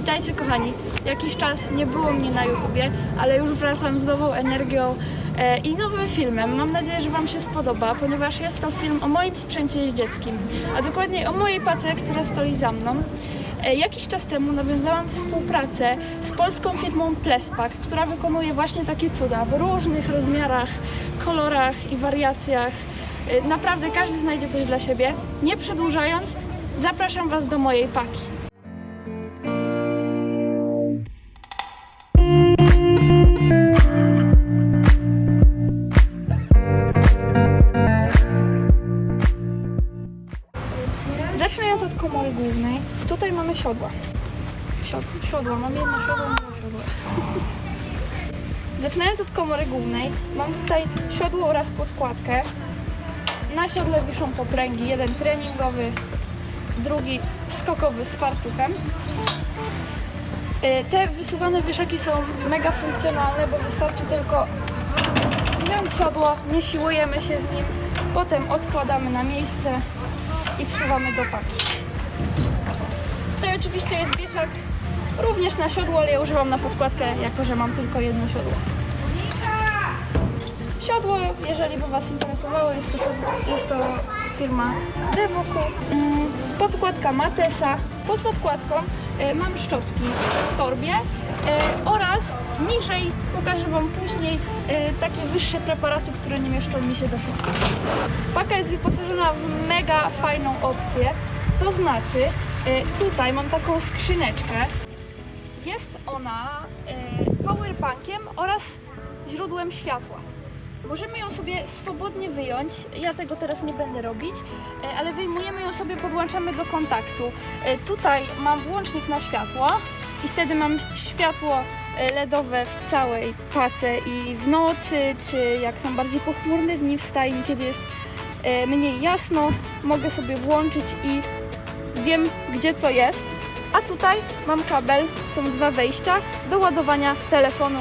Witajcie kochani. Jakiś czas nie było mnie na YouTubie, ale już wracam z nową energią e, i nowym filmem. Mam nadzieję, że Wam się spodoba, ponieważ jest to film o moim sprzęcie jeździeckim, a dokładniej o mojej pace, która stoi za mną. E, Jakiś czas temu nawiązałam współpracę z polską firmą Plespak, która wykonuje właśnie takie cuda w różnych rozmiarach, kolorach i wariacjach. E, Naprawdę każdy znajdzie coś dla siebie. Nie przedłużając, zapraszam Was do mojej paki. Zaczynając od komory głównej, tutaj mamy siodła. Siod, siodła, mam jedno siodło, dwa siodła. Zaczynając od komory głównej, mam tutaj siodło oraz podkładkę. Na siodle wiszą popręgi, jeden treningowy, drugi skokowy z fartuchem. Y, Te wysuwane wieszaki są mega funkcjonalne, bo wystarczy tylko wziąć siodło, nie siłujemy się z nim, potem odkładamy na miejsce i wsuwamy do paki. Tutaj oczywiście jest wieszak również na siodło, ale ja używam na podkładkę, jako że mam tylko jedno siodło. Siodło, jeżeli by Was interesowało, jest to, jest to firma Devoku. Mm, Podkładka Matesa. Pod podkładką e, mam szczotki w torbie oraz niżej pokażę Wam później e, takie wyższe preparaty, które nie mieszczą mi się do szufki. Paka jest wyposażona w mega fajną opcję, to znaczy e, tutaj mam taką skrzyneczkę. Jest ona e, powerbankiem oraz źródłem światła. Możemy ją sobie swobodnie wyjąć, ja tego teraz nie będę robić, e, ale wyjmujemy ją sobie, podłączamy do kontaktu. E, Tutaj mam włącznik na światło i wtedy mam światło e, LEDowe w całej pace i w nocy, czy jak są bardziej pochmurne dni w stajni, kiedy jest e, mniej jasno, mogę sobie włączyć i wiem gdzie co jest. A tutaj mam kabel, są dwa wejścia do ładowania telefonu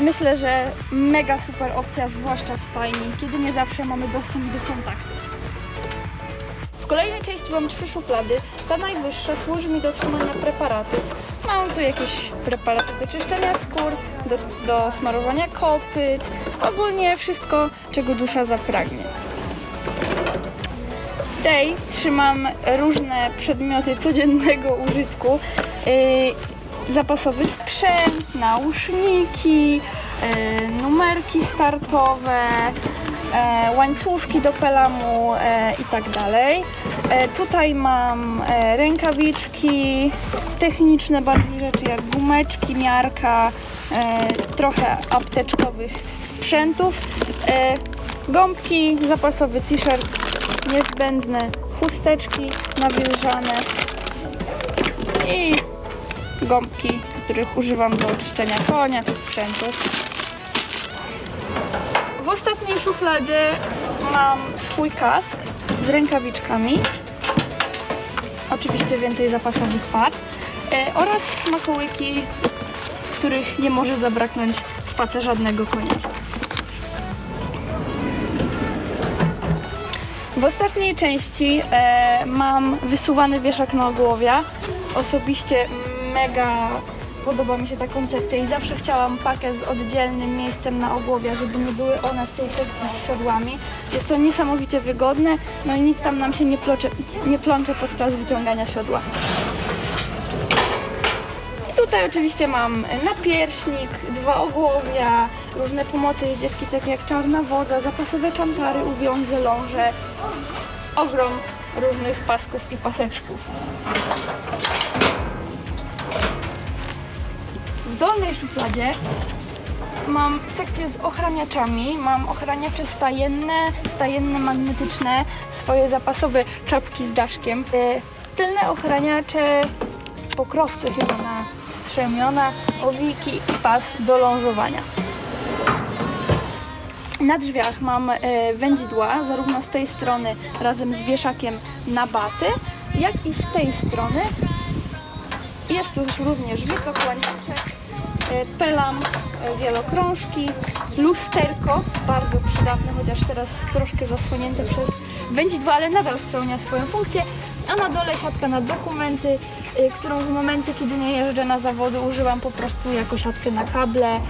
Myślę, że mega super opcja, zwłaszcza w stajni, kiedy nie zawsze mamy dostęp do kontaktu. Kolejnej części mam trzy szuflady. Ta najwyższa służy mi do trzymania preparatów. Mam tu jakieś preparaty do czyszczenia skór, do, do smarowania kopyt, ogólnie wszystko, czego dusza zapragnie. W tej trzymam różne przedmioty codziennego użytku. Yy, zapasowy sprzęt, nauszniki, yy, numerki startowe, e, łańcuszki do pelamu e, i tak dalej. E, tutaj mam e, rękawiczki, techniczne bardziej rzeczy jak gumeczki, miarka, e, trochę apteczkowych sprzętów, e, gąbki, zapasowy t-shirt, niezbędne chusteczki nawilżane i gąbki, których używam do czyszczenia konia czy sprzętu. W ostatniej szufladzie mam swój kask z rękawiczkami. Oczywiście więcej zapasowych par. E, oraz smakołyki, których nie może zabraknąć w pace żadnego konia. W ostatniej części e, mam wysuwany wieszak na ogłowia. Osobiście mega podoba mi się ta koncepcja i zawsze chciałam pakę z oddzielnym miejscem na ogłowia, żeby nie były one w tej sekcji z siodłami. Jest to niesamowicie wygodne, no i nikt tam nam się nie, plocze, nie plącze podczas wyciągania siodła. Tutaj oczywiście mam napierśnik, dwa ogłowia, różne pomocy jeździeckie, takie jak czarna woda, zapasowe kampary, uwiązy, ląże, ogrom różnych pasków i paseczków. W dolnej szufladzie mam sekcję z ochraniaczami. Mam ochraniacze stajenne, stajenne magnetyczne, swoje zapasowe czapki z daszkiem. E, Tylne ochraniacze, pokrowce chyba na strzemiona, owiki i pas do lążowania. Na drzwiach mam e, wędzidła, zarówno z tej strony razem z wieszakiem na baty, jak i z tej strony. Jest tu również wykop łańcuszek, e, pelam, e, wielokrążki, lusterko, bardzo przydatne, chociaż teraz troszkę zasłonięte przez wędzidła, ale nadal spełnia swoją funkcję a na dole siatka na dokumenty, y, którą w momencie, kiedy nie jeżdżę na zawody, używam po prostu jako siatkę na kable,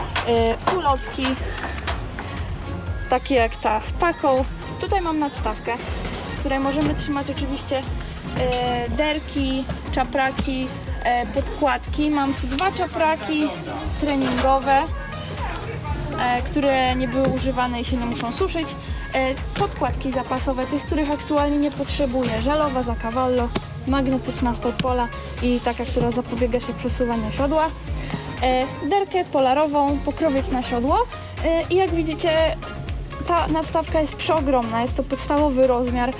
ulotki, takie jak ta z paką. Tutaj mam nadstawkę, w której możemy trzymać oczywiście e, derki, czapraki, e, podkładki. Mam tu dwa czapraki treningowe, e, które nie były używane i się nie muszą suszyć. E, podkładki zapasowe, tych, których aktualnie nie potrzebuję. Żelowa za cavallo, magnetyczna stopola i taka, która zapobiega się przesuwaniu siodła. E, derkę polarową, pokrowiec na siodło e, i jak widzicie ta nadstawka jest przeogromna, jest to podstawowy rozmiar.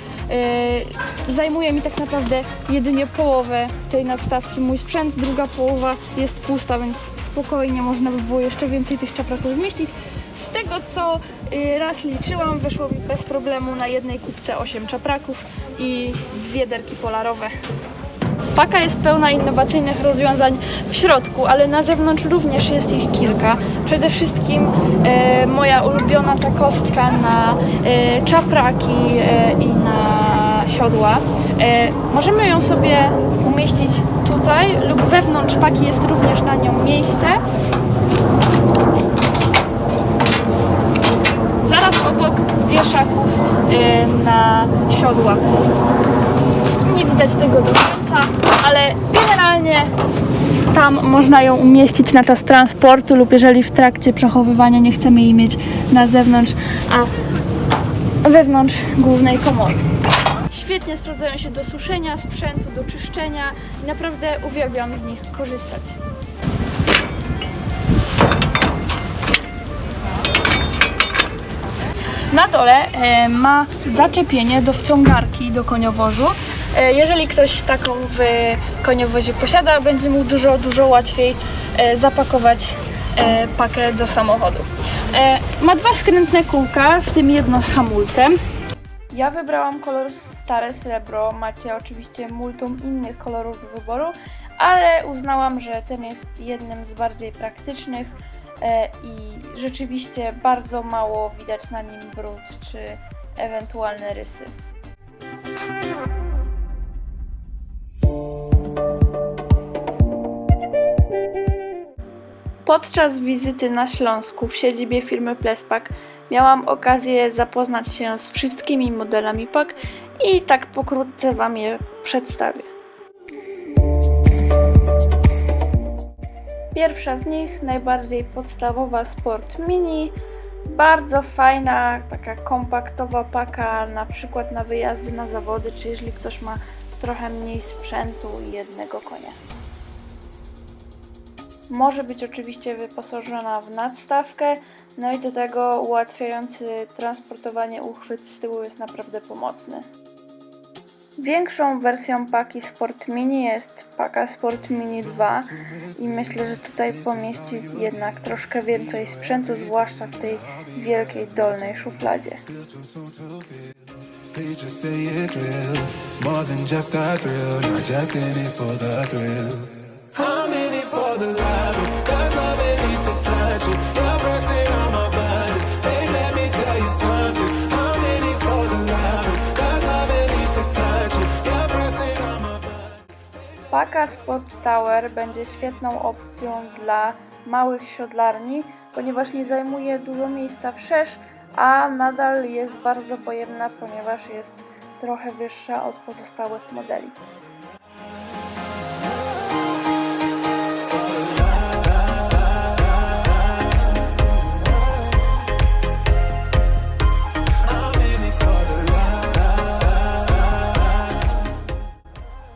Yy, zajmuje mi tak naprawdę jedynie połowę tej nadstawki. Mój sprzęt, druga połowa jest pusta, więc spokojnie można by było jeszcze więcej tych czapraków zmieścić. Z tego co yy, raz liczyłam, wyszło mi bez problemu na jednej kubce 8 czapraków i dwie derki polarowe. Paka jest pełna innowacyjnych rozwiązań w środku, ale na zewnątrz również jest ich kilka. Przede wszystkim e, moja ulubiona ta kostka na e, czapraki e, i na siodła. E, możemy ją sobie umieścić tutaj lub wewnątrz paki jest również na nią miejsce. Zaraz obok wieszaków e, na siodła nie widać tego do końca, ale generalnie tam można ją umieścić na czas transportu lub jeżeli w trakcie przechowywania nie chcemy jej mieć na zewnątrz, a wewnątrz głównej komory. Świetnie sprawdzają się do suszenia sprzętu, do czyszczenia i naprawdę uwielbiam z nich korzystać. Na dole e, ma zaczepienie do wciągarki do koniowozu. E, jeżeli ktoś taką w koniowozie posiada, będzie mu dużo, dużo łatwiej e, zapakować e, pakę do samochodu. Ma dwa skrętne kółka, w tym jedno z hamulcem. Ja wybrałam kolor stare srebro. Macie oczywiście multum innych kolorów do wyboru, ale uznałam, że ten jest jednym z bardziej praktycznych i rzeczywiście bardzo mało widać na nim brud czy ewentualne rysy. Podczas wizyty na Śląsku w siedzibie firmy Plespak miałam okazję zapoznać się z wszystkimi modelami pak i tak pokrótce Wam je przedstawię. Pierwsza z nich, najbardziej podstawowa Sport Mini. Bardzo fajna, taka kompaktowa paka, na przykład na wyjazdy na zawody, czy jeżeli ktoś ma trochę mniej sprzętu i jednego konia. Może być oczywiście wyposażona w nadstawkę, no i do tego ułatwiający transportowanie uchwyt z tyłu jest naprawdę pomocny. Większą wersją paki Sport Mini jest paka Sport Mini 2 i myślę, że tutaj pomieści jednak troszkę więcej sprzętu, zwłaszcza w tej wielkiej dolnej szufladzie. Paka Sport Tower będzie świetną opcją dla małych siodlarni, ponieważ nie zajmuje dużo miejsca wszerz, a nadal jest bardzo pojemna, ponieważ jest trochę wyższa od pozostałych modeli.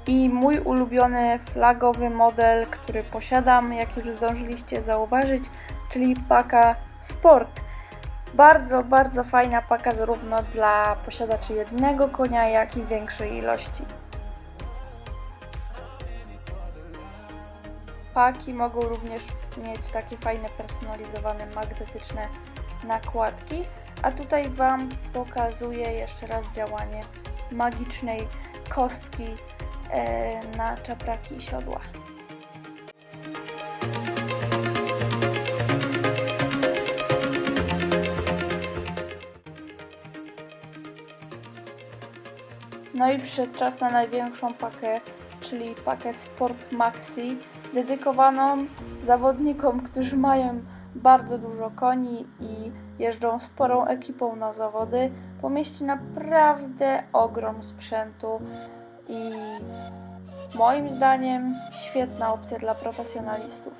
I mój ulubiony flagowy model, który posiadam, jak już zdążyliście zauważyć, czyli paka Sport. Bardzo, bardzo fajna paka zarówno dla posiadaczy jednego konia, jak i większej ilości. Paki mogą również mieć takie fajne, personalizowane, magnetyczne nakładki. A tutaj Wam pokazuję jeszcze raz działanie magicznej kostki na czapraki i siodła. No i przyszedł czas na największą pakę, czyli pakę Sport Maxi, dedykowaną zawodnikom, którzy mają bardzo dużo koni i jeżdżą sporą ekipą na zawody. Pomieści naprawdę ogrom sprzętu i moim zdaniem świetna opcja dla profesjonalistów.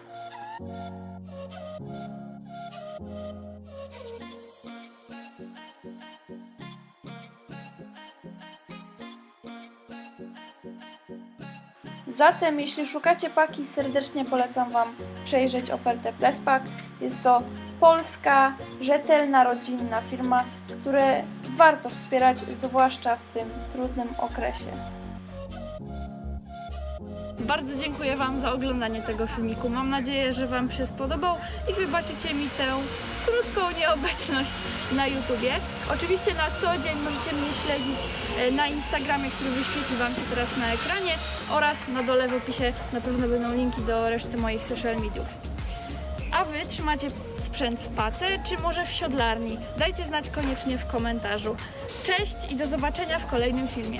Zatem, jeśli szukacie paki, serdecznie polecam Wam przejrzeć ofertę Plespak. Jest to polska, rzetelna, rodzinna firma, które warto wspierać, zwłaszcza w tym trudnym okresie. Bardzo dziękuję Wam za oglądanie tego filmiku. Mam nadzieję, że Wam się spodobał i wybaczycie mi tę krótką nieobecność na YouTubie. Oczywiście na co dzień możecie mnie śledzić e, na Instagramie, który wyświetli Wam się teraz na ekranie oraz na dole w opisie na pewno będą linki do reszty moich social mediów. A Wy trzymacie sprzęt w pace, czy może w siodlarni? Dajcie znać koniecznie w komentarzu. Cześć i do zobaczenia w kolejnym filmie.